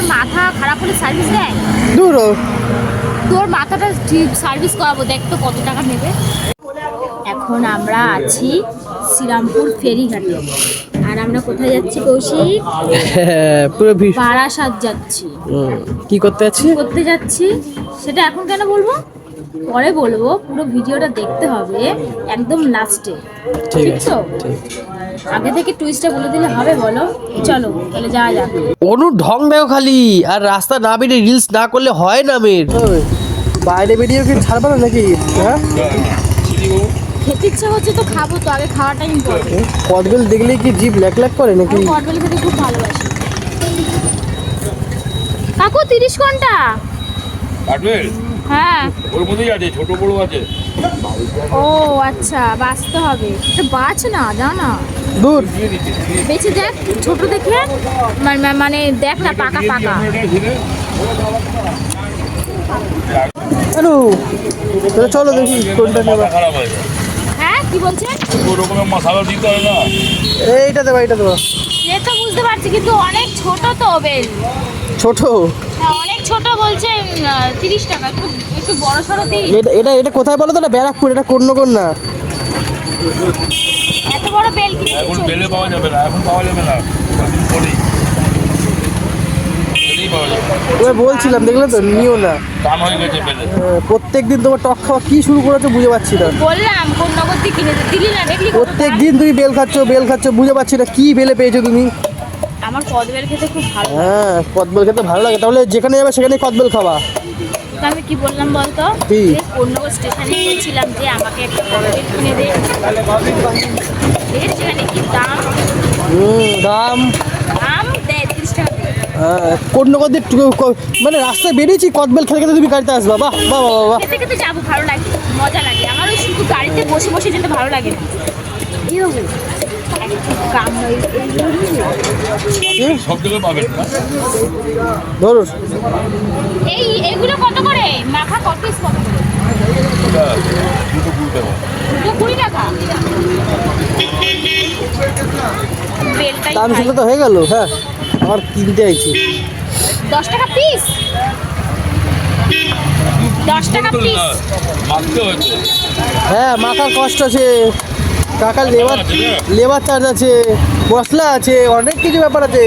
কারোর মাথা খারাপ হলে সার্ভিস দেয়? দূর। তোর মাথাটা ঠিক সার্ভিস করাবো দেখ তো কত টাকা নেবে। এখন আমরা আছি শ্রীরামপুর ফেরিঘাটে। আর আমরা কোথায় যাচ্ছি কৌশিক? হ্যাঁ, পুরো বারাসাত যাচ্ছি। কি করতে যাচ্ছি? করতে যাচ্ছি সেটা এখন কেন বলব? পরে বলব পুরো ভিডিওটা দেখতে হবে একদম লাস্টে ঠিক তো আগে থেকে টুইস্টটা বলে দিলে হবে বলো। চলো তাহলে যাওয়া যাক। অনু ঢং দেখো খালি আর রাস্তা না বেরিয়ে রিলস না করলে হয় না মেয়ের। বাইরে বেরিয়ে কি ছাড়বে না নাকি? হ্যাঁ? খেতে ইচ্ছা হচ্ছে তো খাব তো আগে খাওয়াটা ইম্পর্টেন্ট কদবেল দেখলেই কি জিভ ল্যাক ল্যাক করে নাকি? আমি কটবেল খেতে খুব ভালোবাসি। কাকু তিরিশ ঘণ্টা। কাটবেল হ্যাঁ। ওর মধ্যেই আছে ছোট বড় আছে। ও আচ্ছা বাঁচতে হবে। এটা বাঁচ না যা না দূর বেঁচে দেখ ছোট দেখে। মানে- মানে- মানে দেখ না পাকা পাকা। চলো দেখি কোনটা নেবা। হয়ে কি বলছে? ও রকমের দিতে হয় না? এইটা দেবা এইটা দেবা। সে তো বুঝতে পারছি কিন্তু অনেক ছোট তো ছোট? ছোট বলছে তিরিশ টাকা একটু একটু বড় সড়ো দিই এটা এটা এটা কোথায় বলো তো? এটা ব্যারাকপুর এটা কোন কোন না এত বড় বেল কিনে এখন বেলে পাওয়া যাবে না এখন পাওয়া যাবে না। পরেই। বেলেই পাওয়া যাবে। ওই বলছিলাম দেখলে তো? নিও না। টান হয়ে গেছে বেলে। প্রত্যেক দিন তোমার টক খাওয়া কি শুরু করেছ বুঝে পাচ্ছি না। বললাম কোন নগদ দিয়ে কিনে দিলি না দেখলি কত প্রত্যেক দিন তুমি বেল খাচ্ছ বেল খাচ্ছ বুঝে পাচ্ছি না। কি বেলে পেয়েছ তুমি? আমার কদবেল খেতে খুব ভালো হ্যাঁ কদবেল খেতে ভালো লাগে। তাহলে যেখানে যাবে সেখানে কদবেল খাবা। তো আমি কি বললাম বলতো? কি? যে কোন্নগর স্টেশনে বলছিলাম যে আমাকে একটা কদবেল কিনে দে। সেখানে কি দাম? দাম? দাম দেয় তিরিশ টাকা হ্যাঁ কোন টু- ক- মানে রাস্তায় বেরিয়েছি কদবেল খেলে খেতে তুমি গাড়িতে আসবা। বাহ বাহ বাহ বাহ খেতে খেতে যাব ভালো লাগে মজা লাগে। আমার ওই শুধু গাড়িতে বসে বসে যেতে ভালো লাগে না। ধরুন। এই এগুলো কত করে? মাখা কত পিস কত করে? দুটো কুড়ি টাকা। দুটো কুড়ি টাকা দাম। শুনলে তো হয়ে গেল হ্যাঁ। আমার কিনতে আইছি। দশ টাকা পিস? দশ টাকা পিস? হ্যাঁ মাখার কষ্ট আছে। কাকার লেবার লেবার চার্জ আছে মশলা আছে অনেক কিছু ব্যাপার আছে।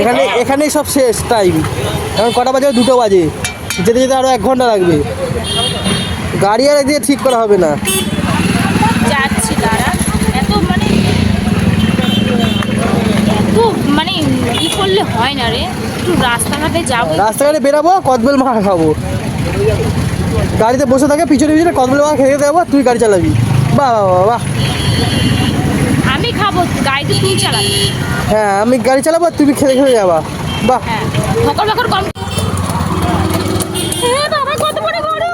এখানে এখানেই সব শেষ টাইম এখন কটা বাজে? দুটো বাজে। যেতে যেতে আরও এক ঘণ্টা লাগবে। গাড়ি আর দিয়ে ঠিক করা হবে না যাচ্ছি দাঁড়া এত মানে এত মানে ই করলে হয় না রে। একটু রাস্তাঘাটে যাব। রাস্তাঘাটে বেরাবো কদবেল মাখা খাব। গাড়িতে বসে থাকে পিছনে পিছনে কদবেল মাখা খেয়ে দেবো তুই গাড়ি চালাবি। বাহ বাহ বাহ বাহ। আমি খাব গাড়িতে তুই চালাবি। হ্যাঁ আমি গাড়ি চালাবো আর তুমি খেতে খেতে যাবা। বাহ। হ্যাঁ ফকর ফকর কম। এ বাবা কত বড় গরু!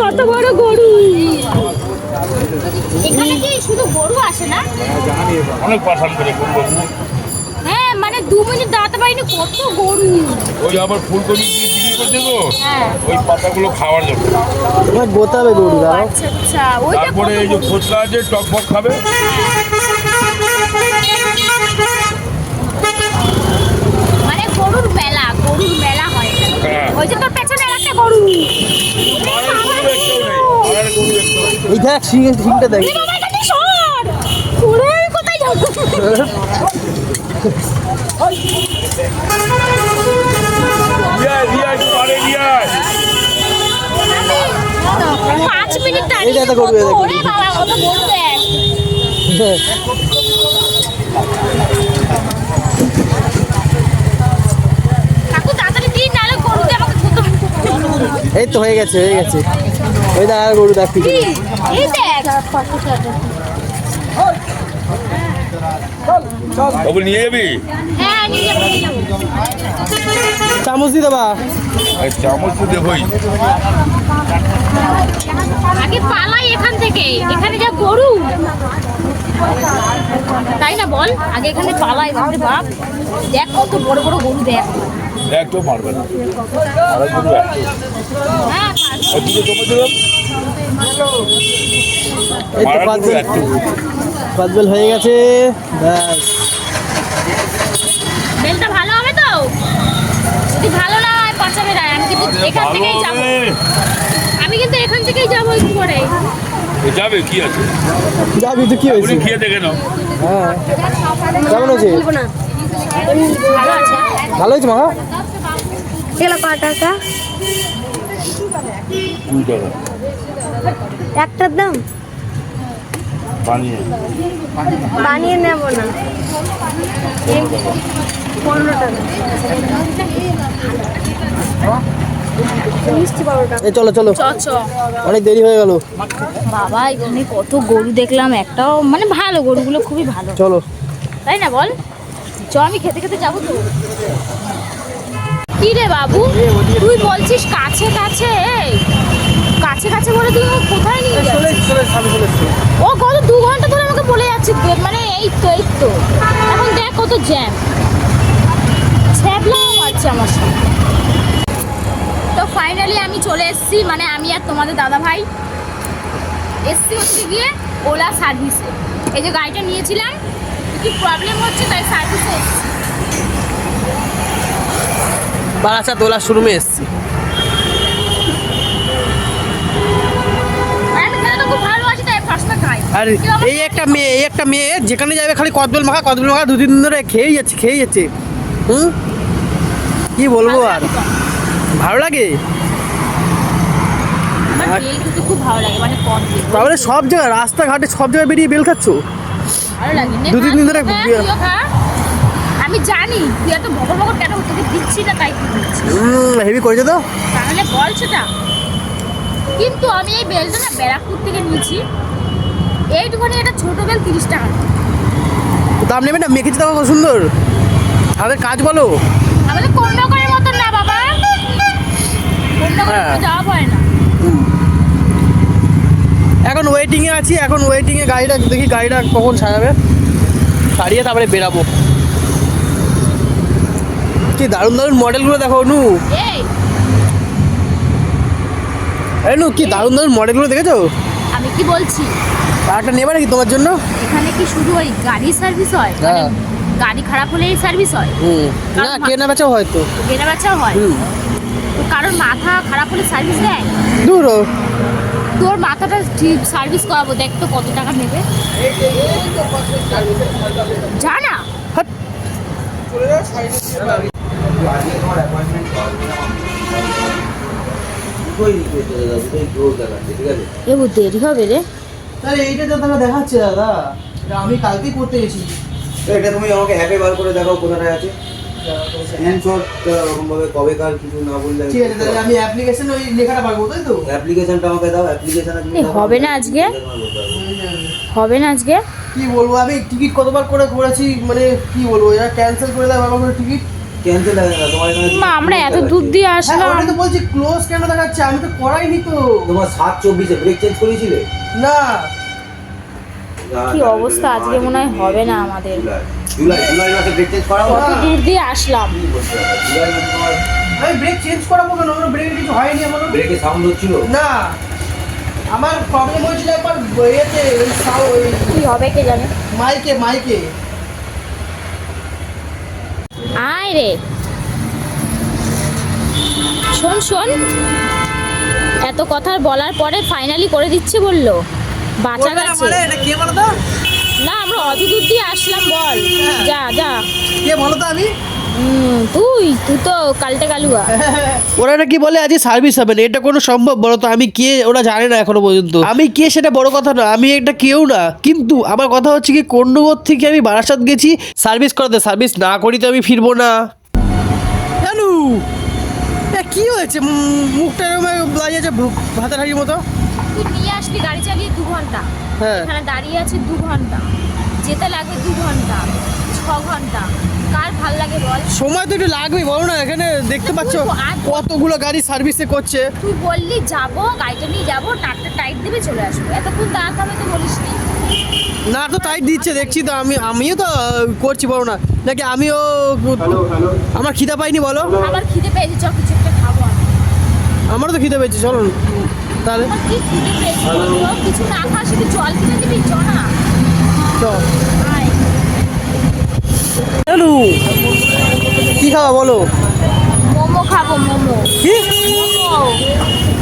কত বড় গরু! এখানে কি শুধু গরু আসে না? অনেক পাঠান করে মানে দু মিনিট দাঁড়াতে পারিনি কত গরু। ওই আবার ফুলকপি দিয়ে বিক্রি করতে তো হ্যাঁ। ওই পাতাগুলো খাওয়ার জন্য। তোমার গোতাবে গরু আচ্ছা আচ্ছা। তারপরে এই যে খোসলা আছে টক ফক খাবে? মানে গরুর মেলা গরুর মেলা হয়। ওই যে তোর পেছনে একটা গরু। আর আর গরু একটাও নেই আর আর গরু একটাও নেই। এই দেখ। সিংটা দেখ থুতু মুতু। এই তো হয়ে গেছে হয়ে গেছে ওই আর গরু দেখ? এই দেখ। বাবু নিয়ে যাবি? হ্যাঁ। চামচ দিয়ে দেবা। চামচ তো দেবই। আগে পালাই এখান থেকে। এখানে যা গরু। তাই না বল? আগে এখানে পালাই বাপরে বাপ। দেখ কত বড় বড় গরু দেখ। একটু মারবে না। আর গরু একটাও দিলাম এই তো পাঁচ একটু পাঁচ বেল হয়ে গেছে। ব্যাস। বেলটা ভালো হবে তো? যদি ভালো না হয় পচা বেরায় আমি কিন্তু এখান থেকেই যাব। আমি কিন্তু এখান থেকেই যাব একটু করে যাবে কি আছে? যাবি তো কি উনি হয়েছে? খেয়ে দেখে নাও। হ্যাঁ। কেমন আছে ভালো হয়েছে টাকা। একটার দাম? বানিয়ে। বানিয়ে নেব না। পনেরো টাকা চলো চলো। অনেক দেরি হয়ে গেল। বাবা এখানে কত গরু দেখলাম একটাও মানে ভালো গরুগুলো খুবই ভালো। চলো। তাই না বল? চ আমি খেতে খেতে যাব তো। কি রে বাবু? তুই বলছিস কাছে কাছে? কাছে কাছে বলে তুই আমাকে কোথায় নিয়ে যাচ্ছিস চলে সামনে চলে এসছো ও গত দু ঘণ্টা ধরে আমাকে বলে যাচ্ছে মানে এই তো এই তো এখন দেখ কত জ্যাম ছ্যাবলাও মারছে আমার সাথে তো ফাইনালি আমি চলে এসেছি মানে আমি আর তোমাদের দাদা ভাই এসছি হচ্ছে গিয়ে ওলা সার্ভিসে এই যে গাড়িটা নিয়েছিলাম কি প্রবলেম হচ্ছে, তাই সার্ভিসে এসছি। বারাসা তোলা শোরুমে এসছি। আর এই একটা মেয়ে এই একটা মেয়ে যেখানে যাবে খালি কদবেল মাখা কদবেল মাখা দু দিন ধরে খেয়েই যাচ্ছে খেয়েই যাচ্ছে। হুম? কি বলব আর? ভালো লাগে? মানে। তাহলে সব জায়গায় রাস্তাঘাটে সব জায়গায় বেরিয়ে বেল খাচ্ছ? দু তিন দিন ধরে খা। আমি জানি তুই এত বকর বকর কেন তোকে দিচ্ছি না তাই হেভি করেছে তো? তাহলে বল সেটা। কিন্তু আমি এই বেলটা না ব্যারাকপুর থেকে নিয়েছি। এইটুখানি একটা ছোট বেল তিরিশ টাকা। দাম নেবে না? মেখেছে তো কত সুন্দর। আমাদের কাজ বলো। আমাদের কন্যাকরের মতন না বাবা। কন্যাকরে হ্যাঁ। যাওয়া হয় না। এখন ওয়েটিংয়ে আছি এখন ওয়েটিংয়ে গাড়িটা দেখি গাড়িটা কখন সারাবে সারিয়ে তারপরে বেরাবো। কি দারুণ দারুণ মডেলগুলো দেখো নু এই। এই নু কি দারুণ দারুণ মডেলগুলো দেখেছ? আমি কি বলছি? আর একটা নেবে নাকি তোমার জন্য? এখানে কি শুধু ওই গাড়ি সার্ভিস হয়? মানে হ্যাঁ। গাড়ি খারাপ হলেই সার্ভিস হয়? হুম। না কেনা বেচাও হয়তো কেনা বেচাও হয়? হুম। তো কারোর মাথা খারাপ হলে সার্ভিস দেয়? দূর। তোর মাথাটা ঠিক সার্ভিস করাবো। দেখ তো কত টাকা নেবে। জানা। এবু দেরি হবে রে। তাহলে এইটা তো তাহলে দেখাচ্ছে দাদা। এটা আমি কালকেই করতে গেছি। এটা তুমি আমাকে অ্যাপে বার করে দেখাও কোথায় আছে। কবেকার কিছু না বললে ঠিক আছে তাহলে আমি অ্যাপ্লিকেশন ওই লেখাটা পারব তাই তো? অ্যাপ্লিকেশনটা আমাকে দাও অ্যাপ্লিকেশনে হবে না আজকে? হবে না আজকে? কি বলব আমি টিকিট কতবার করে করেছি মানে কি বলব এরা ক্যান্সেল করে বারবার করে টিকিট। ক্যান্সেল হয়ে গেল তোমার এখানে মা আমরা এত দূর দিয়ে আসলাম। ওটা তো বলছি ক্লোজ কেন দেখাচ্ছে? আমি তো করাইনি তো। তোমার সাত চব্বিশে ব্রেক চেঞ্জ করেছিলে? না। কি অবস্থা? আজকে মনে হয় হবে না আমাদের। জুলাই জুলাই জুলাই মাসে ব্রেক চেঞ্জ করা কত দূর দিয়ে আসলাম? জুলাই মাসে তোমার আমি ব্রেক চেঞ্জ করাবো কেন? আমার ব্রেকের কিছু হয়নি আমার ব্রেকে সাউন্ড হচ্ছিল? না। আমার প্রবলেম হয়েছিল একবার ইয়েতে ওই সাউ কি হবে কে জানে? মাইকে মাইকে। আয় রে। শোন শোন। এত কথা বলার পরে ফাইনালি করে দিচ্ছে বলল। বাঁচা গেছে। না আমরা অত দূর দিয়ে আসলাম বল। যা যা। কে বলো তো আমি? তুই তুই তো কালটে কালুয়া। ওরা এটা কি বলে? আজ সার্ভিস হবে না। এটা কোনো সম্ভব বলো তো। আমি কে? ওরা জানে না এখনও পর্যন্ত। আমি কে সেটা বড় কথা না। আমি একটা কেউ না। কিন্তু আমার কথা হচ্ছে কি কর্ণগর থেকে আমি বারাসাত গেছি। সার্ভিস করাতে। সার্ভিস না করি তো আমি ফিরবো না। জানু এ কি হয়েছে? মুখটা এরকম দাঁড়িয়েছে ভাতের হাড়ির মতো। তুই নিয়ে আসলি গাড়ি চালিয়ে দু ঘণ্টা। হ্যাঁ। এখানে দাঁড়িয়ে আছে দু ঘণ্টা। যেতে লাগে দু ঘণ্টা ছ ঘণ্টা। সময় তো একটু লাগবেই বলো না এখানে দেখতে পাচ্ছ আর- কতগুলো গাড়ি সার্ভিসে করছে। তুই বললি যাব গাড়িটা নিয়ে যাব টাকটা টাইট দেবে চলে আসব। এতক্ষণ দাঁড়াতে হবে তো বলিস না। তো টাইট দিচ্ছে দেখছি তো আমি আমিও তো করছি বলো না। নাকি আমিও আমার খিদা পাইনি বলো। আমার খিদে পেয়েছে চ কিছু একটা খাব আমি। আমারও তো খিদে পেয়েছে চলো। তাহলে আমার কি খিদে পেয়েছে বলো? কিছু না খাস জল কিনে দিবি চ না। চল আয়। চলু কি খাওয়া বলো? মোমো খাব মোমো। কি?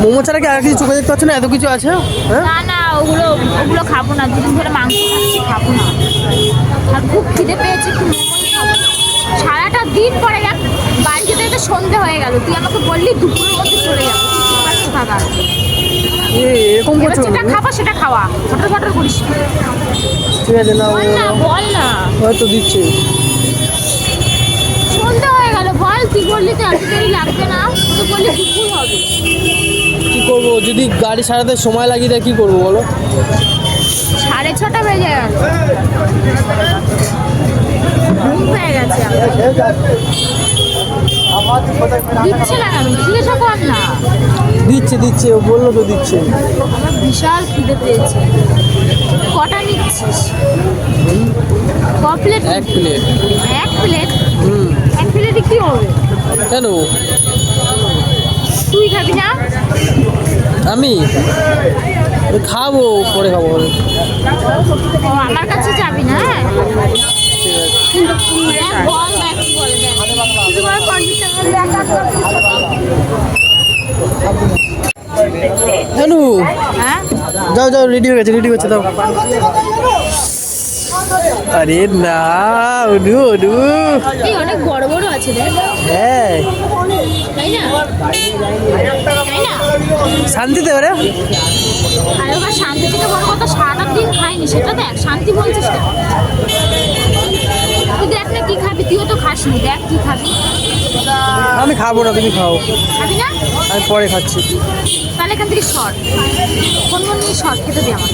মোমো। ছাড়া কি আর কিছু চোখে দেখতে পাচ্ছ না? এত কিছু আছে হ্যাঁ? না না ওগুলো ওগুলো খাব না। দুদিন ধরে মাংস খাচ্ছি খাব না। আর খুব খিদে পেয়েছে খুব। সারাটা দিন পরে দেখ বাড়ি যেতে যেতে সন্ধে হয়ে গেল। তুই আমাকে বললি দুপুরের মধ্যে চলে যাব। থাকার এরকম করছ যেটা খাবা সেটা খাওয়া। ফটর ফটর করিস ঠিক আছে না বল না। হয়তো দিচ্ছে সন্ধে হয়ে গেল বল তুই বললি তো এত দেরি লাগবে না তুই বললি দুপুর হবে। কি করব? যদি গাড়ি সারাতে সময় লাগিয়ে দেয় কি করব বলো? সাড়ে ছটা বেজে গেল। ঘুম পেয়ে গেছে। দিচ্ছে না কেন? জিজ্ঞাসা কর না। দিচ্ছে দিচ্ছে ও বলল তো দিচ্ছে। আমার বিশাল খিদে পেয়েছে। কটা নিচ্ছিস? ক প্লেট এক প্লেট এক প্লেট এক প্লেটে কি হবে? কেন? তুই খাবি না? আমি? খাব পরে খাব আমার কাছে যাবি না হ্যাঁ? হ্যাঁ? যাও যাও রেডি হয়ে গেছে রেডি হচ্ছে দাও। আরে না অনু অনু। এই অনেক বড় বড় আছে দেখ। হ্যাঁ। তাই না? তাই না? শান্তিতে ওরে। আর ওবার শান্তি থেকে বড় কথা সারাটা দিন খাইনি সেটা দেখ শান্তি বলছিস কেন? তুই দেখ না কি খাবি তুইও তো খাসনি দেখ কি খাবি। আমি খাব না তুমি খাও। খাবি না? আমি পরে খাচ্ছি। তাহলে এখান থেকে শর্ট কোন কোন নিয়ে শর্ট খেতে দে আমার